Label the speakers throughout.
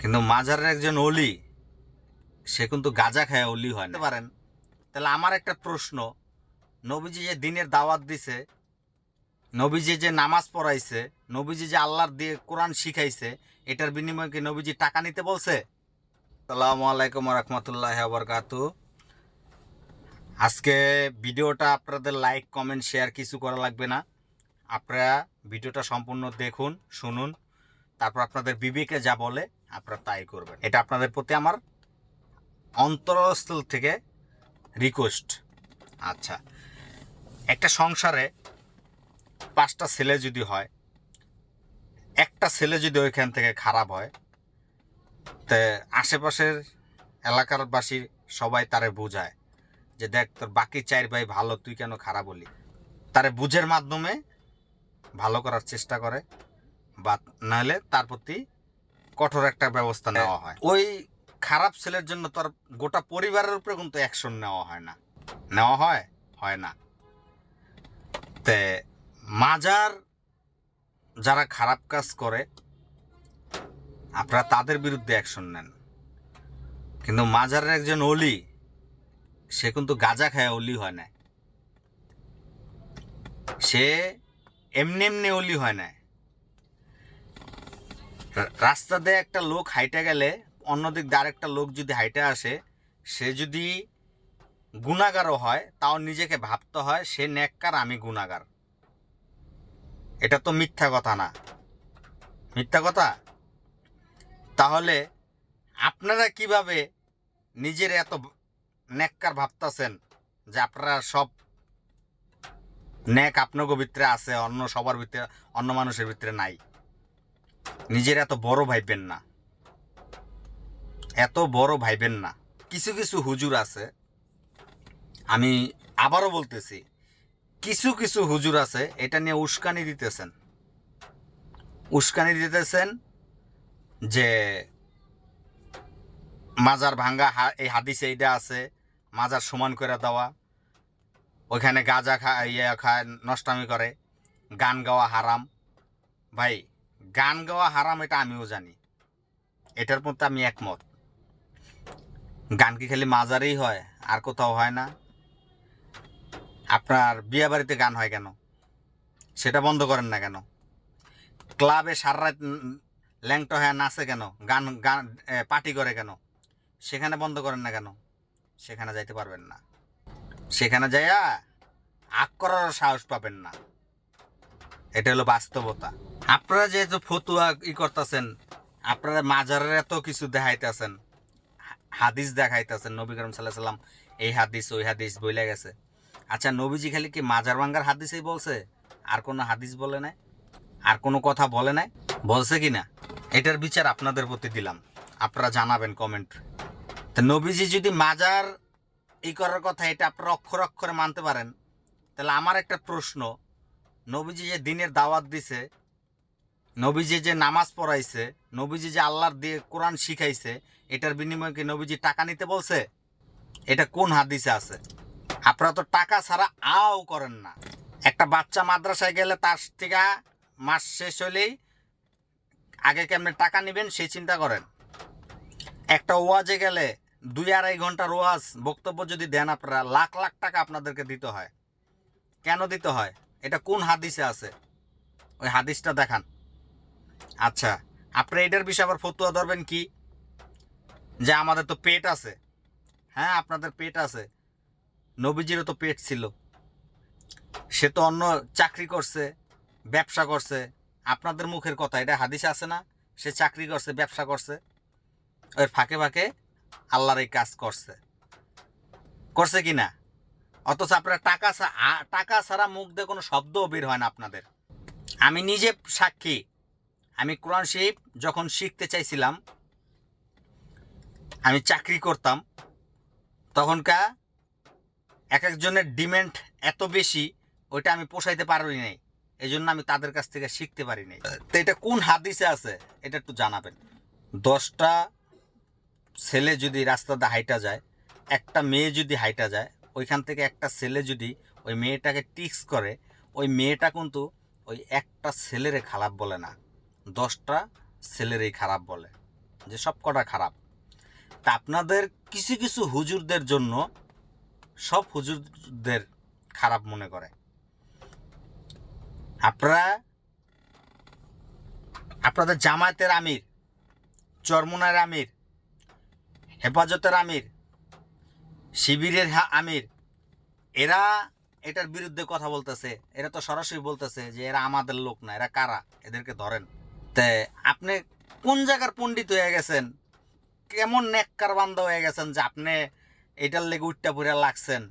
Speaker 1: কিন্তু মাজারের একজন অলি সে কিন্তু গাজা খায় অলি হয় না। পারেন। তাহলে আমার একটা প্রশ্ন নবীজি যে দিনের দাওয়াত দিছে নবীজি যে নামাজ পড়াইছে নবীজি যে আল্লাহর দিয়ে কোরআন শিখাইছে এটার বিনিময়ে কি নবীজি টাকা নিতে বলছে? সালামু আলাইকুম রহমতুল্লাহ বরকাতু। আজকে ভিডিওটা আপনাদের লাইক কমেন্ট শেয়ার কিছু করা লাগবে না। আপনারা ভিডিওটা সম্পূর্ণ দেখুন শুনুন তারপর আপনাদের বিবেকে যা বলে আপনারা তাই করবেন। এটা আপনাদের প্রতি আমার অন্তরস্থল থেকে রিকোয়েস্ট আচ্ছা একটা সংসারে পাঁচটা ছেলে যদি হয়, একটা ছেলে যদি ওইখান থেকে খারাপ হয়, তে আশেপাশের এলাকারবাসী সবাই তারে বোঝায় যে দেখ, তোর বাকি চার ভাই ভালো, তুই কেন খারাপ বলি তারে বুঝের মাধ্যমে ভালো করার চেষ্টা করে, বা নাহলে তার প্রতি কঠোর একটা ব্যবস্থা নেওয়া হয়। ওই খারাপ ছেলের জন্য তোর গোটা পরিবারের উপরে কিন্তু অ্যাকশন নেওয়া হয় না। নেওয়া হয়? হয় না। তে মাজার যারা খারাপ কাজ করে আপনারা তাদের বিরুদ্ধে অ্যাকশন নেন। কিন্তু মাজারের একজন অলি সে কিন্তু গাজা খায় অলি হয় না। সে এমনি এমনি অলি হয় না। রাস্তা দিয়ে একটা লোক হাইটে গেলে, অন্যদিক দিয়ে আরেকটা লোক যদি হাইটে আসে, সে যদি গুণাগারও হয়, তাও নিজেকে ভাবতে হয়, সে নেককার আমি গুণাগার। এটা তো মিথ্যা কথা না। মিথ্যা কথা? তাহলে আপনারা কীভাবে নিজের এত নেককার ভাবতেছেন যে আপনারা সব নেক আপনাকে ভিতরে আছে, অন্য সবার ভিতরে, অন্য মানুষের ভিতরে নাই? নিজের এত বড় ভাইবেন না। এত বড় ভাইবেন না। কিছু কিছু হুজুর আছে, আমি আবারও বলতেছি, কিছু কিছু হুজুর আছে, এটা নিয়ে উস্কানি দিতেছেন। উস্কানি দিতেছেন যে মাজার ভাঙ্গা এই হাদিসে এইটা আছে, মাজার সমান করে দেওয়া, ওইখানে গাঁজা খা ইয়ে খায়, নষ্টামি করে, গান গাওয়া হারাম। ভাই গান গাওয়া হারাম, এটা আমিও জানি। এটার মধ্যে আমি একমত। গান কি খালি মাজারেই হয়, আর কোথাও হয় না। আপনার বিয়ে বাড়িতে গান হয় কেন? সেটা বন্ধ করেন না কেন? ক্লাবে সারা রাত ল্যাংটো হয়ে নাচে কেন? গান গান পার্টি করে কেন? সেখানে বন্ধ করেন না কেন? সেখানে যাইতে পারবেন না। সেখানে যাইয়া আগ করার সাহস পাবেন না। এটা হলো বাস্তবতা। আপনারা যেহেতু ফতুয়া ই করতেছেন, আপনারা মাজারের এত কিছু দেখাইতেছেন, হাদিস দেখাইতেছেন, নবী করিম সাল্লাহ সাল্লাম, এই হাদিস, ওই হাদিস বইলে গেছে। আচ্ছা নবীজি খালি কি মাজার ভাঙ্গার হাদিসেই বলছে? আর কোনো হাদিস বলে নাই? আর কোনো কথা বলে নাই? বলছে কি না? এটার বিচার আপনাদের প্রতি দিলাম। আপনারা জানাবেন কমেন্ট তো নবীজি যদি মাজার ই করার কথা এটা আপনারা অক্ষর অক্ষরে মানতে পারেন, তাহলে আমার একটা প্রশ্ন নবীজি যে দিনের দাওয়াত দিছে, নবীজি যে নামাজ পড়াইছে, নবীজি যে আল্লাহর দিয়ে কোরআন শিখাইছে, এটার বিনিময়ে কি নবীজি টাকা নিতে বলছে? এটা কোন হাদিসে আছে? আপনারা তো টাকা ছাড়া আও করেন না। একটা বাচ্চা মাদ্রাসায় গেলে তার থেকে মাস শেষ হলেই আগে কেমনে টাকা নেবেন সেই চিন্তা করেন। একটা ওয়াজে গেলে দুই আড়াই ঘণ্টার ওয়াজ বক্তব্য যদি দেন আপনারা, লাখ লাখ টাকা আপনাদেরকে দিতে হয়। কেন দিতে হয়? এটা কোন হাদিসে আছে? ওই হাদিসটা দেখান। আচ্ছা আপনি এটার বিষয়ে আবার ফতুয়া ধরবেন কি? যে আমাদের তো পেট আছে। হ্যাঁ আপনাদের পেট আছে। নবীজিরও তো পেট ছিল। সে তো অন্য চাকরি করছে, ব্যবসা করছে। আপনাদের মুখের কথা, এটা হাদিসে আছে না? সে চাকরি করছে, ব্যবসা করছে। ওর ফাঁকে ফাঁকে আল্লাহর এই কাজ করছে। করছে কি না? অথচ আপনারা টাকা টাকা ছাড়া মুখ দিয়ে কোনো শব্দও বের হয় না আপনাদের। আমি নিজে সাক্ষী। আমি কোরআন শরীফ যখন শিখতে চাইছিলাম, আমি চাকরি করতাম, তখনকার এক একজনের ডিমান্ড এত বেশি, ওইটা আমি পোষাইতে পারি নাই। এই জন্য আমি তাদের কাছ থেকে শিখতে পারি নাই। তো এটা কোন হাদিসে আছে, এটা একটু জানাবেন। দশটা ছেলে যদি রাস্তাতে হাইটা যায়, একটা মেয়ে যদি হাইটা যায় ওইখান থেকে একটা ছেলে যদি ওই মেয়েটাকে টিক্স করে, ওই মেয়েটা কিন্তু ওই একটা ছেলেরে খারাপ বলে না, দশটা ছেলেরই খারাপ বলে, যে সব কটা খারাপ। তা আপনাদের কিছু কিছু হুজুরদের জন্য সব হুজুরদের খারাপ মনে করে। আপনারা, আপনাদের জামায়াতের আমির, চরমুনার আমির, হেফাজতের আমির শিবিরের হা- আমির। এরা এটার বিরুদ্ধে কথা বলতেছে। এরা তো সরাসরি বলতেছে যে এরা আমাদের লোক না, এরা কারা? এদেরকে ধরেন। তে আপনি কোন জায়গার পণ্ডিত হয়ে গেছেন? কেমন নেককার বান্ধব হয়ে গেছেন যে আপনি এটার লেগে উঠটা পুরে লাগছেন?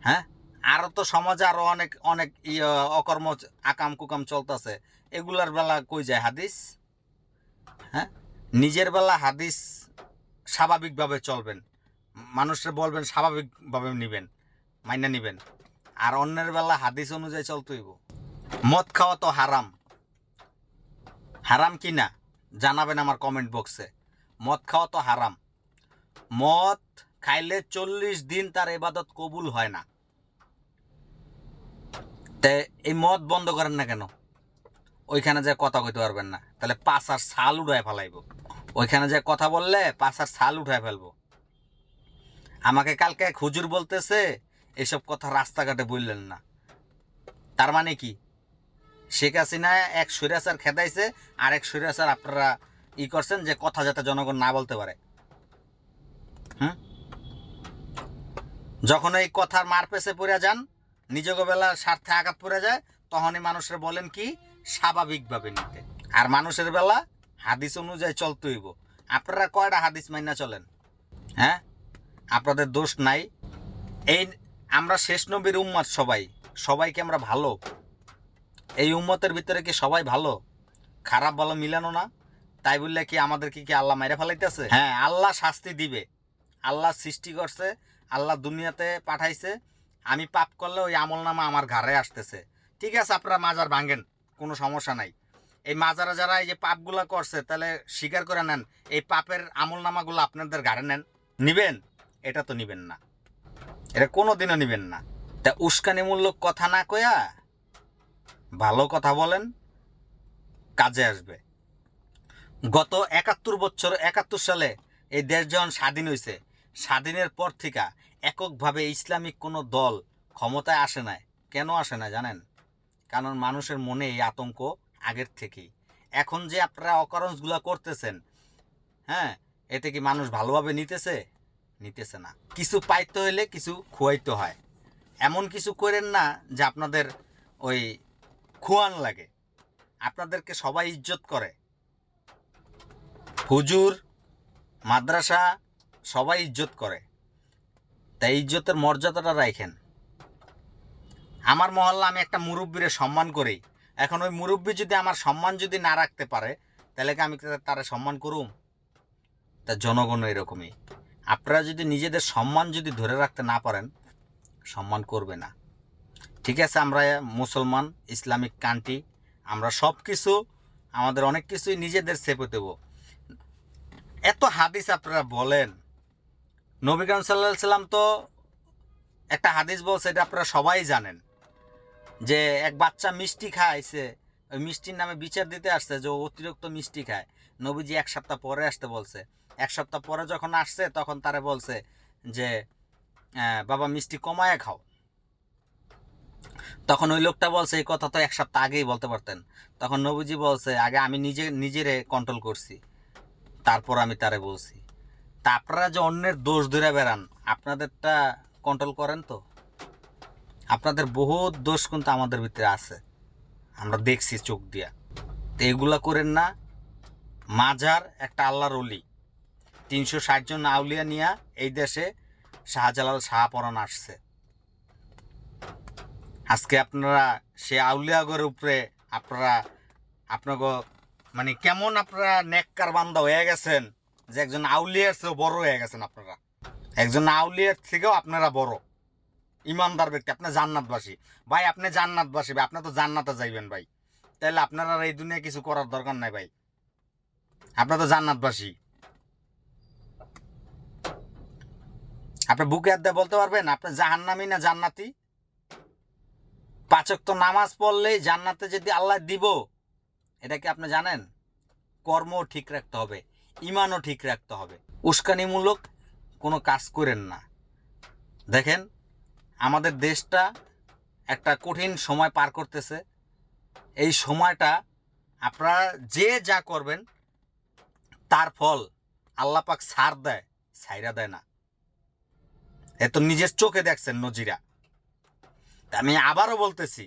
Speaker 1: হ্যাঁ? আরও তো সমাজে আরও অনেক অনেক ইয়ে অকর্ম আকাম কুকাম চলতেছে। এগুলার বেলা কই যায় হাদিস? হ্যাঁ? নিজের বেলা হাদিস স্বাভাবিকভাবে চলবেন। মানুষের বলবেন, স্বাভাবিকভাবে নিবেন, মাইনা নিবেন। আর অন্যের বেলা হাদিস অনুযায়ী চলতেইব মদ খাওয়া তো হারাম। হারাম কি না? জানাবেন আমার কমেন্ট বক্সে মদ খাওয়া তো হারাম। মদ খাইলে চল্লিশ দিন তার এবাদত কবুল হয় না। তে এই মদ বন্ধ করেন না কেন? ওইখানে যে কথা কইতে পারবেন না। তাহলে পাশার ছাল উঠায় ফেলাইব। ওইখানে যে কথা বললে পাশার ছাল উঠায় ফেলব। আমাকে কালকে এক হুজুর বলতেছে, এসব কথা রাস্তাঘাটে বললেন না। তার মানে কি? শেখ হাসিনা এক সৈরাচার খেদাইছে, আর এক সৈরাচার আপনারা ই করছেন যে কথা যাতে জনগণ না বলতে পারে। হুম? যখন এই কথার মার পেছে পড়ে যান নিজেকে বেলা স্বার্থে আঘাত পড়ে যায়, তখনই মানুষের বলেন কি, স্বাভাবিকভাবে নিতে। আর মানুষের বেলা হাদিস অনুযায়ী চলতে হইব আপনারা কয়টা হাদিস মাইনা চলেন? হ্যাঁ? আপনাদের দোষ নাই। এই আমরা শেষ নবীর উম্মত সবাই। সবাইকে আমরা ভালো। এই উম্মতের ভিতরে কি সবাই ভালো? খারাপ ভালো মিলানো না? তাই বললে কি আমাদেরকে কি আল্লাহ মেরে ফেলাইতেছে? হ্যাঁ আল্লাহ শাস্তি দিবে। আল্লাহ সৃষ্টি করছে, আল্লাহ দুনিয়াতে পাঠাইছে। আমি পাপ করলে ওই আমল নামা আমার ঘরে আসতেছে। ঠিক আছে, আপনারা মাজার ভাঙেন, কোনো সমস্যা নাই। এই মাজারা যারা এই যে পাপগুলা করছে, তাহলে স্বীকার করে নেন, এই পাপের আমল নামাগুলো আপনাদের ঘাড়ে নেন। নিবেন? এটা তো নিবেন না। এটা কোনো দিনও নিবেন না। তা উস্কানিমূলক কথা না কয়া ভালো কথা বলেন, কাজে আসবে। গত একাত্তর বছর, একাত্তর সালে এই দেশ যখন স্বাধীন হয়েছে স্বাধীনের পর থেকে এককভাবে ইসলামিক কোনো দল ক্ষমতায় আসে নাই। কেন আসে না জানেন? কারণ মানুষের মনে এই আতঙ্ক আগের থেকেই। এখন যে আপনারা অকারণসগুলো করতেছেন হ্যাঁ এতে কি মানুষ ভালোভাবে নিতেছে? নিতেছে না। কিছু পাইতে হইলে কিছু খুয়াইতে হয়। এমন কিছু করেন না যে আপনাদের ওই খুয়ান লাগে। আপনাদেরকে সবাই ইজ্জত করে। হুজুর, মাদ্রাসা, সবাই ইজ্জত করে। তাই ইজ্জতের মর্যাদাটা রাখেন আমার মহল্লা আমি একটা মুরব্বীরে সম্মান করি। এখন ওই মুরব্বী যদি আমার সম্মান যদি না রাখতে পারে, তাহলে কি আমি তারা সম্মান করুম? তা জনগণ এরকমই। আপনারা যদি নিজেদের সম্মান যদি ধরে রাখতে না পারেন, সম্মান করবে না। ঠিক আছে, আমরা মুসলমান, ইসলামিক কান্ট্রি, আমরা সব কিছু আমাদের অনেক কিছুই নিজেদের সেপে দেবো। এত হাদিস আপনারা বলেন। নবী কালাম সাল্লাহ সাল্লাম তো একটা হাদিস বলছে, এটা আপনারা সবাই জানেন, যে এক বাচ্চা মিষ্টি খাইছে, ওই মিষ্টির নামে বিচার দিতে আসছে যে অতিরিক্ত মিষ্টি খায়। নবীজি এক সপ্তাহ পরে আসতে বলছে এক সপ্তাহ পরে যখন আসছে, তখন তারে বলছে যে বাবা, মিষ্টি কমায় খাও। তখন ওই লোকটা বলছে, এই কথা তো এক সপ্তাহ আগেই বলতে পারতেন। তখন নবুজি বলছে, আগে আমি নিজে, নিজেরে কন্ট্রোল করছি। তারপর আমি তারে বলছি। তা আপনারা যে অন্যের দোষ ধরে বেড়ান, আপনাদেরটা কন্ট্রোল করেন তো? আপনাদের বহুত দোষ কিন্তু আমাদের ভিতরে আছে। আমরা দেখছি চোখ দিয়া। তো এগুলা করেন না। মাজার একটা আল্লাহর অলি তিনশো ষাট জন আউলিয়া নিয়া এই দেশে শাহজালাল শাহপরান আসছে। আজকে আপনারা সে আউলিয়াগরের উপরে আপনারা আপনাকে মানে কেমন আপনারা নেককার বান্দা হয়ে গেছেন যে একজন আউলিয়ার চেয়েও বড় হয়ে গেছেন আপনারা? একজন আউলিয়ার থেকেও আপনারা বড়। ইমানদার ব্যক্তি, আপনি জান্নাতবাসী। ভাই, আপনি জান্নাতবাসী, ভাই, আপনি তো জান্নাতে যাইবেন ভাই। তাহলে আপনারা আর এই দুনিয়া কিছু করার দরকার নাই ভাই। আপনার তো জান্নাতবাসী। আপনি বুকে হাত বলতে পারবেন? আপনি জাহান্নামি না জান্নাতি? পাচক তো নামাজ পড়লেই জান্নাতে যদি আল্লাহ দিব, এটা কি আপনি জানেন? কর্ম ঠিক রাখতে হবে ইমানও ঠিক রাখতে হবে। উস্কানিমূলক কোনো কাজ করেন না। দেখেন, আমাদের দেশটা একটা কঠিন সময় পার করতেছে। এই সময়টা আপনারা যে যা করবেন, তার ফল আল্লাপাক সার দেয় সাইরা দেয় না। এ তো নিজের চোখে দেখছেন নজিরা। আমি আবারও বলতেছি,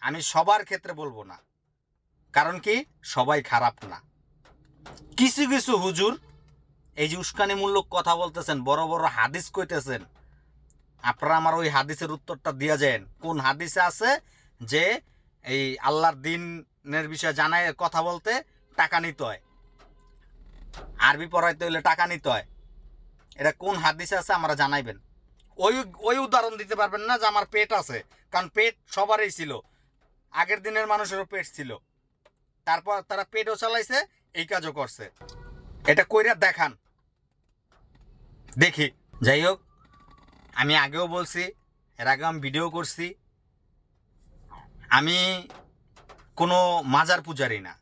Speaker 1: আমি সবার ক্ষেত্রে বলব না। কারণ কি? সবাই খারাপ না। কিছু কিছু হুজুর এই যে উস্কানিমূলক কথা বলতেছেন, বড় বড় হাদিস কইতেছেন। আপনারা আমার ওই হাদিসের উত্তরটা দিয়া যান কোন হাদিসে আছে যে এই আল্লাহর দিনের বিষয়ে জানায়, কথা বলতে টাকা নিতে হয়? আরবি পড়াইতে হইলে টাকা নিতে হয়। এটা কোন হাদিসে আছে, আমরা জানাইবেন। ওই ওই উদাহরণ দিতে পারবেন না যে আমার পেট আছে। কারণ পেট সবারই ছিল। আগের দিনের মানুষেরও পেট ছিল। তারপর তারা পেটও চালাইছে, এই কাজও করছে। এটা কইরা দেখান। দেখি, যাই হোক, আমি আগেও বলছি, এর আগে আমি ভিডিও করছি। আমি কোনো মাজার পূজারি না।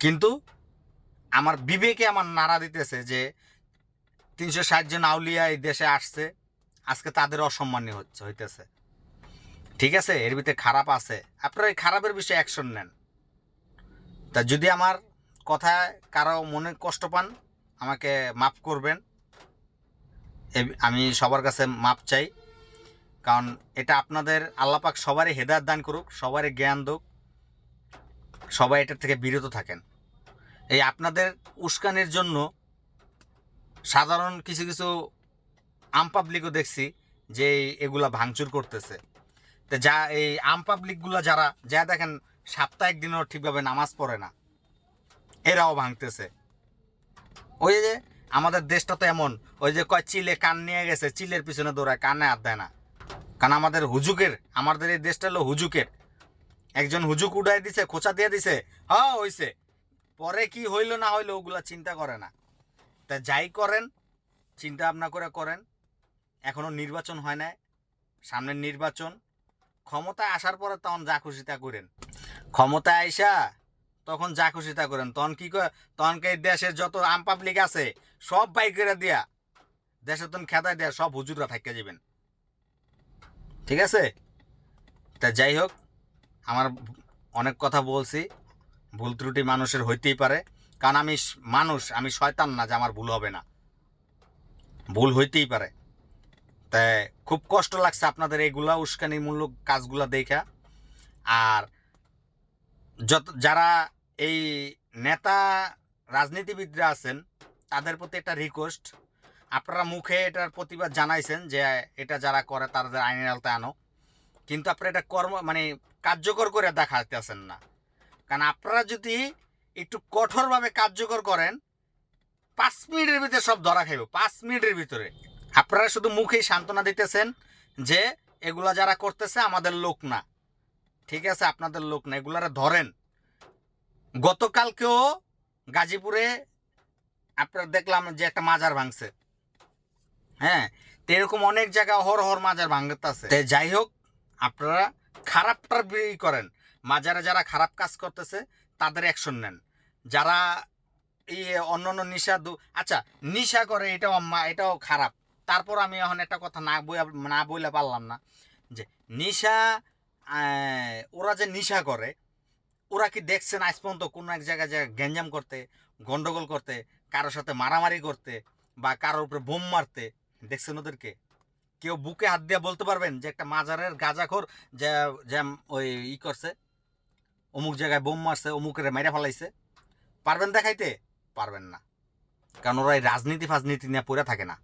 Speaker 1: কিন্তু আমার বিবেকে আমার নাড়া দিতেছে যে তিনশো ষাট জন আউলিয়া এই দেশে আসছে। আজকে তাদের অসম্মানী হচ্ছে, হইতেছে। ঠিক আছে? এর ভিতরে খারাপ আছে। আপনারা এই খারাপের বিষয়ে অ্যাকশন নেন। তা যদি আমার কথায় কারও মনে কষ্ট পান, আমাকে মাফ করবেন। আমি সবার কাছে মাপ চাই। কারণ এটা আপনাদের আল্লাপাক সবারই হেদায়ত দান করুক, সবারই জ্ঞান দুক, সবাই এটার থেকে বিরত থাকেন। এই আপনাদের উস্কানির জন্য সাধারণ কিছু কিছু আম পাবলিকও দেখছি যে এগুলা ভাঙচুর করতেছে। তো যা এই আম পাবলিকগুলো যারা, যা দেখেন সাপ্তাহিক দিনও ঠিকভাবে নামাজ পড়ে না, এরাও ভাঙতেছে। ওই যে আমাদের দেশটা তো এমন, ওই যে কয় চিলে কান নিয়ে গেছে, চিলের পিছনে দৌড়ায়, কানে হাত দেয় না। কারণ আমাদের হুজুকের আমাদের এই দেশটা হলো হুজুকের একজন হুজুক উড়াই দিছে, খোঁচা দিয়ে দিছে হ্যাঁ হইছে। পরে কি হইল না হইল ওগুলা চিন্তা করে না। তা যাই করেন চিন্তা ভাবনা করে করেন। এখনও নির্বাচন হয় না সামনের নির্বাচন। ক্ষমতায় আসার পরে তখন যা খুশি তা করেন। ক্ষমতায় আইসা তখন যা খুশি তা করেন। তখন কি করে তখন কি দেশের যত আম পাবলিক আছে, সব বাই করে দিয়া, দেশের তখন খেদায় দেয়া সব হুজুররা থাকতে যাবেন ঠিক আছে? তা যাই হোক, আমার অনেক কথা বলছি। ভুল ত্রুটি মানুষের হইতেই পারে। কারণ আমি মানুষ, আমি শয়তান না যে আমার ভুল হবে না। ভুল হইতেই পারে। তাই খুব কষ্ট লাগছে আপনাদের এইগুলা উস্কানিমূলক কাজগুলা দেখা। আর যত যারা এই নেতা রাজনীতিবিদরা আছেন, তাদের প্রতি একটা রিকোয়েস্ট আপনারা মুখে এটার প্রতিবাদ জানাইছেন যে এটা যারা করে তাদের আইনের আলতায় আনো। কিন্তু আপনারা এটা কর্ম মানে কার্যকর করে দেখাতেছেন না। কারণ আপনারা যদি একটু কঠোরভাবে কার্যকর করেন, পাঁচ মিনিটের ভিতরে সব ধরা খাইব, পাঁচ মিনিটের ভিতরে। আপনারা শুধু মুখেই সান্ত্বনা দিতেছেন যে, এগুলা যারা করতেছে আমাদের লোক না। ঠিক আছে, আপনাদের লোক না, এগুলারা ধরেন। গতকালকেও গাজীপুরে আপনার দেখলাম যে একটা মাজার ভাঙছে। হ্যাঁ তো এরকম অনেক জায়গায় হর হর মাজার ভাঙতেছে। তো যাই হোক, আপনারা খারাপটার করেন। মাজারে যারা খারাপ কাজ করতেছে তাদের অ্যাকশন নেন। যারা এই অন্য অন্য নিশা আচ্ছা নিশা করে এটাও এটাও খারাপ। তারপর আমি এখন একটা কথা না বই না বইলে পারলাম না। যে নিশা ওরা যে নিশা করে, ওরা কি দেখছেন আজ পর্যন্ত কোনো এক জায়গায় জায়গায় গ্যাঞ্জাম করতে, গন্ডগোল করতে, কারোর সাথে মারামারি করতে বা কারোর উপরে বোম মারতে? দেখছেন ওদেরকে? কেউ বুকে হাত দিয়ে বলতে পারবেন যে একটা মাজারের গাঁজাখোর যে ওই ই করছে? অমুক জায়গায় বোম মারছে, অমুকের মেরে ফেলাইছে। পারবেন দেখাইতে? পারবেন না। কারণ ওরা এই রাজনীতি ফাজনীতি নিয়ে পড়ে থাকে না।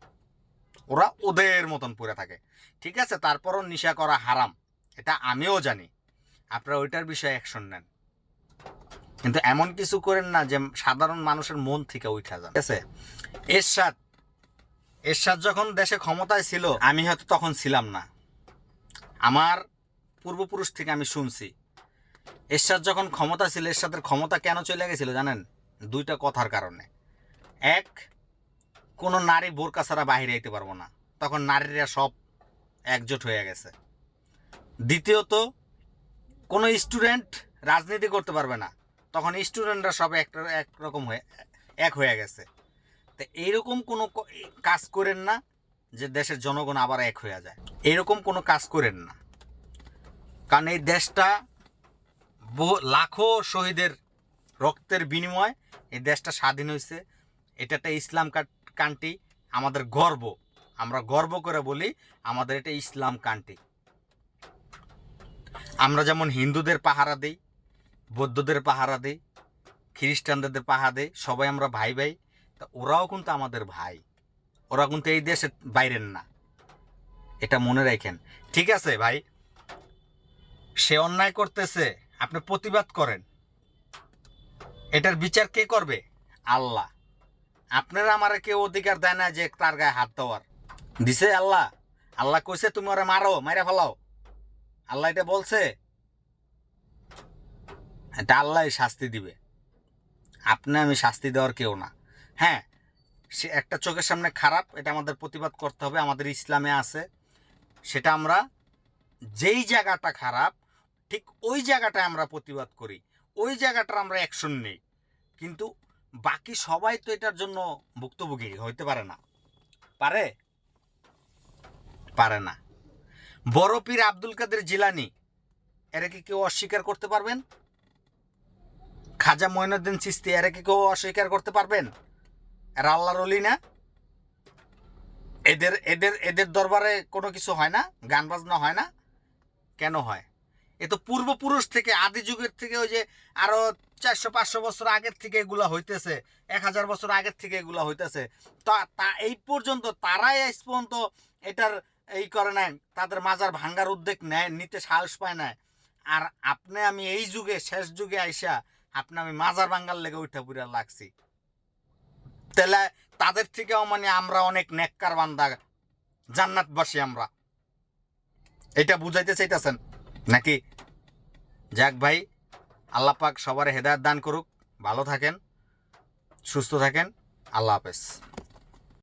Speaker 1: ওরা ওদের মতন পড়ে থাকে। ঠিক আছে, তারপরও নিশা করা হারাম। এটা আমিও জানি। আপনারা ওইটার বিষয়ে অ্যাকশন নেন। কিন্তু এমন কিছু করেন না যে সাধারণ মানুষের মন থেকে উঠা যান। ঠিক আছে? এরশাদ। এরশাদ যখন দেশে ক্ষমতায় ছিল, আমি হয়তো তখন ছিলাম না। আমার পূর্বপুরুষ থেকে আমি শুনছি। এরশাদ যখন ক্ষমতা ছিল, এরশাদের ক্ষমতা কেন চলে গেছিল জানেন? দুইটা কথার কারণে। এক, কোনো নারী বোরকা ছাড়া বাহিরে আইতে পারব না। তখন নারীরা সব একজোট হয়ে গেছে। দ্বিতীয়ত, কোনো স্টুডেন্ট রাজনীতি করতে পারবে না। তখন স্টুডেন্টরা সব এক একরকম হয়ে, এক হয়ে গেছে। তো এইরকম কোনো কাজ করেন না যে দেশের জনগণ আবার এক হয়ে যায়। এরকম কোনো কাজ করেন না। কারণ এই দেশটা লাখো শহীদের রক্তের বিনিময় এই দেশটা স্বাধীন হয়েছে এটা একটা ইসলাম কান্ট্রি, আমাদের গর্ব। আমরা গর্ব করে বলি আমাদের এটা ইসলাম কান্ট্রি। আমরা যেমন হিন্দুদের পাহারা দিই, বৌদ্ধদের পাহারা দিই, খ্রিস্টানদের পাহারা দিই, সবাই আমরা ভাই ভাই, তা ওরাও কিন্তু আমাদের ভাই। ওরা কিন্তু এই দেশের বাইরের না। এটা মনে রাখেন। ঠিক আছে ভাই? সে অন্যায় করতেছে। আপনি প্রতিবাদ করেন। এটার বিচার কে করবে? আল্লাহ। আপনারা আমার কেউ অধিকার দেয় না যে তার গায়ে হাত দেওয়ার। দিছে আল্লাহ। আল্লাহ কইছে তুমি ওরা মারো, মাইরা ফেলাও। আল্লাহ এটা বলছে। এটা আল্লাহ শাস্তি দিবে। আপনি আমি শাস্তি দেওয়ার কেউ না। হ্যাঁ সে একটা চোখের সামনে খারাপ, এটা আমাদের প্রতিবাদ করতে হবে, আমাদের ইসলামে আছে। সেটা আমরা যেই জায়গাটা খারাপ ঠিক ওই জায়গাটায় আমরা প্রতিবাদ করি, ওই জায়গাটার আমরা অ্যাকশন নেই। কিন্তু বাকি সবাই তো এটার জন্য ভুক্তভোগী, হইতে পারে না। পারে? পারে না। বড় পীর আব্দুল কাদের জিলানি, এরা কি কেউ অস্বীকার করতে পারবেন? খাজা ময়নুদ্দিন চিস্তি এরা কি কেউ অস্বীকার করতে পারবেন? এরা আল্লাহর অলি না? এদের এদের এদের দরবারে কোনো কিছু হয় না? গান বাজনা হয় না? কেন হয়? এ তো পূর্বপুরুষ থেকে, আদি যুগের থেকে ওই যে আরও চারশো, পাঁচশো বছর আগের থেকে এগুলা হইতেছে, এক হাজার বছর আগের থেকে এগুলা হইতেছে। তা তা এই পর্যন্ত তারাই আজ পর্যন্ত এটার এই করে নাই, তাদের মাজার ভাঙ্গার উদ্যোগ নেয়, নিতে সাহস পায় না আর আপনি আমি এই যুগে, শেষ যুগে আইসা আপনি আমি মাজার ভাঙ্গার লেগে উঠা পুরা লাগছি। তাহলে তাদের থেকেও মানে আমরা অনেক নেককার বান্দা, জান্নাতবাসী আমরা। এটা বুঝাইতে চাইতেছেন? নাকি যাক ভাই আল্লাহ পাক সবার হেদায়ত দান করুক ভালো থাকেন সুস্থ থাকেন আল্লাহ হাফেজ।